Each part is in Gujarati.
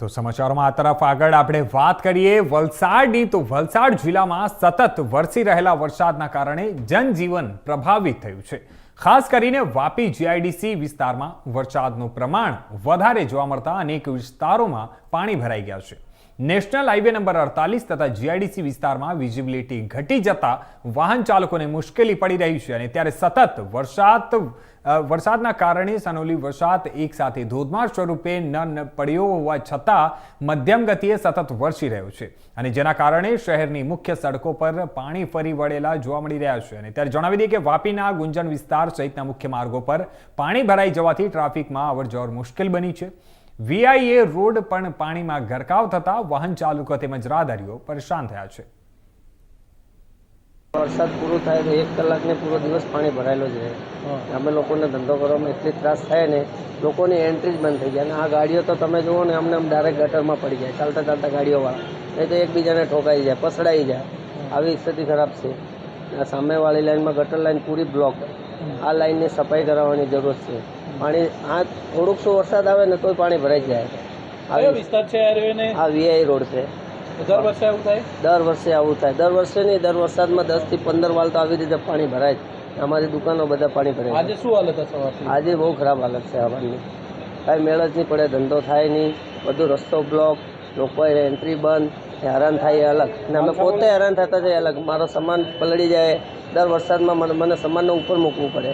તો સમાચારોમાં આ તરફ આગળ આપણે વાત કરીએ વલસાડની. તો વલસાડ જિલ્લામાં સતત વરસી રહેલા વરસાદના કારણે જનજીવન પ્રભાવિત થયું છે. ખાસ કરીને વાપી જીઆઈડીસી વિસ્તારમાં વરસાદનું પ્રમાણ વધારે જોવા મળતા અનેક વિસ્તારોમાં પાણી ભરાઈ ગયા છે. નેશનલ હાઈવે નંબર અડતાલીસ તથા જીઆઈડીસી વિસ્તારમાં વિઝિબિલિટી ઘટી જતા વાહન ચાલકોને મુશ્કેલી પડી રહી છે અને ત્યારે સતત વરસાદ વરસાદના કારણે સનોલી વરસાદ એક સાથે ધોધમાર સ્વરૂપે ન પડ્યો હોવા છતાં મધ્યમ ગતિએ સતત વરસી રહ્યો છે. અને જેના કારણે શહેરની મુખ્ય સડકો પર પાણી ફરી વળેલા જોવા મળી રહ્યા છે. અને ત્યારે જણાવી દઈએ કે વાપીના ગુંજન વિસ્તાર સહિતના મુખ્ય માર્ગો પર પાણી ભરાઈ જવાથી ટ્રાફિકમાં અવરજવર મુશ્કેલ બની છે. વીઆઈએ રોડ પણ પાણીમાં ગરકાવ થતા વાહન ચાલકો તેમજ રાહદારીઓ પરેશાન થયા છે. વરસાદ પૂરો થાય તો એક કલાકને પૂરો દિવસ પાણી ભરાયેલો જ રહે અમે લોકોને ધંધો કરવામાં એટલી ત્રાસ થાય ને લોકોની એન્ટ્રી જ બંધ થઈ જાય અને આ ગાડીઓ તો તમે જુઓ ને અમને આમ ડાયરેક્ટ ગટરમાં પડી જાય. ચાલતા ચાલતા ગાડીઓવાળા. નહીં તો એકબીજાને ઠોકાઈ જાય પસડાઈ જાય. આવી સ્થિતિ ખરાબ છે. આ સામેવાળી લાઇનમાં ગટર લાઈન પૂરી બ્લોક આ લાઇનની સફાઈ કરાવવાની જરૂર છે. પાણી આ થોડુંક શું વરસાદ આવે ને તોય પાણી ભરાઈ જાય. આ વિસ્તાર છે આ વીઆઈ રોડ છે. દર વર્ષે આવું થાય? દર વર્ષે આવું થાય. દર વર્ષે નહીં દર વરસાદમાં દસથી પંદર વાલ તો આવી રીતે પાણી ભરાય અમારી દુકાનો બધા પાણી ભરાય આજે શું હાલત હશે આજે બહુ ખરાબ હાલત છે હવાની કાંઈ મેળ જ નહીં પડે ધંધો થાય નહીં બધું રસ્તો બ્લોક લોકોએ એન્ટ્રી બંધ હેરાન થાય એ અલગ. ને અમે પોતે હેરાન થતા છે અલગ. મારો સામાન પલળી જાય દર વરસાદમાં મને મને સામાનને ઉપર મૂકવું પડે.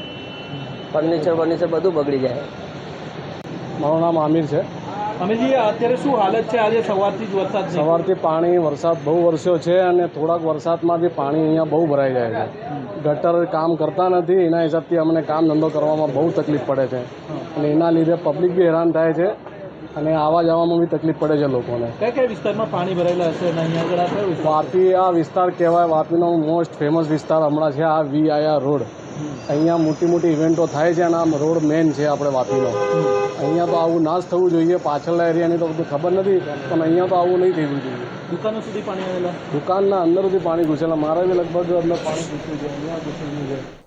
ફર્નિચર ફર્નિચર બધું બગડી જાય. મારું નામ આમિર છે. અમીરજી અત્યારે શું હાલત છે? આજે સવારથી જ વરસાદ સવારથી પાણી વરસાદ બહુ વરસ્યો છે અને થોડાક વરસાદમાંથી પાણી અહીંયા બહુ ભરાઈ જાય છે. ગટર કામ કરતા નથી એના હિસાબથી અમને કામ ધંધો કરવામાં બહુ તકલીફ પડે છે. અને એના લીધે પબ્લિક બી હેરાન થાય છે અને આવવા જવામાં બી તકલીફ પડે છે લોકોને. કયા કયા વિસ્તારમાં પાણી ભરાયેલા હશે અને અહીંયા આગળ વાપી આ વિસ્તાર કહેવાય વાપીનો મોસ્ટ ફેમસ વિસ્તાર હમણાં છે આ વી આયા રોડ. અહીંયા મોટી મોટી ઇવેન્ટો થાય છે અને આમ રોડ મેન છે આપણે વાપીનો. અહીંયા તો આવું ના જ થવું જોઈએ પાછળના એરિયાની તો બધું ખબર નથી પણ અહીંયા તો આવું નહીં થવું જોઈએ. દુકાનો સુધી પાણી આવેલા? દુકાનના અંદર સુધી પાણી ઘૂસેલા. મારા બી લગભગ અંદર પાણી ઘૂસ્યું છે અહીંયા ઘૂસેલું છે.